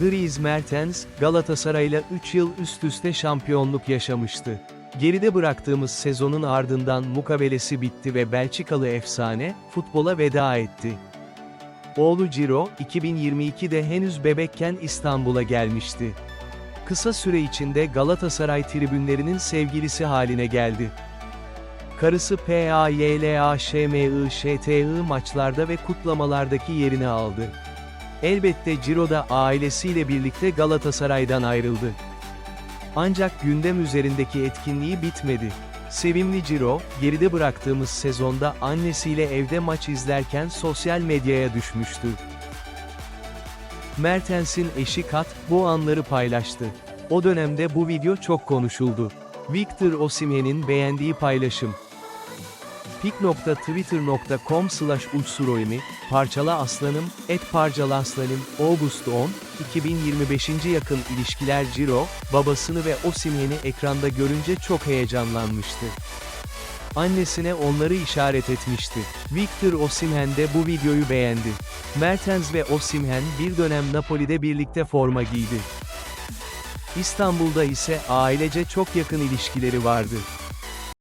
Dries Mertens, Galatasaray'la 3 yıl üst üste şampiyonluk yaşamıştı. Geride bıraktığımız sezonun ardından mukabelesi bitti ve Belçikalı efsane, futbola veda etti. Oğlu Ciro, 2022'de henüz bebekken İstanbul'a gelmişti. Kısa süre içinde Galatasaray tribünlerinin sevgilisi haline geldi. Karısı PAYLAŞMIŞTI maçlarda ve kutlamalardaki yerini aldı. Elbette Ciro da ailesiyle birlikte Galatasaray'dan ayrıldı. Ancak gündem üzerindeki etkinliği bitmedi. Sevimli Ciro, geride bıraktığımız sezonda annesiyle evde maç izlerken sosyal medyaya düşmüştü. Mertens'in eşi Kat, bu anları paylaştı. O dönemde bu video çok konuşuldu. Victor Osimhen'in beğendiği paylaşım. pik.twitter.com slash uçsuroymi, parçala aslanım, et parçala aslanım, Ağustos 10, 2025. yakın ilişkiler Ciro, babasını ve Osimhen'i ekranda görünce çok heyecanlanmıştı. Annesine onları işaret etmişti. Victor Osimhen de bu videoyu beğendi. Mertens ve Osimhen bir dönem Napoli'de birlikte forma giydi. İstanbul'da ise ailece çok yakın ilişkileri vardı.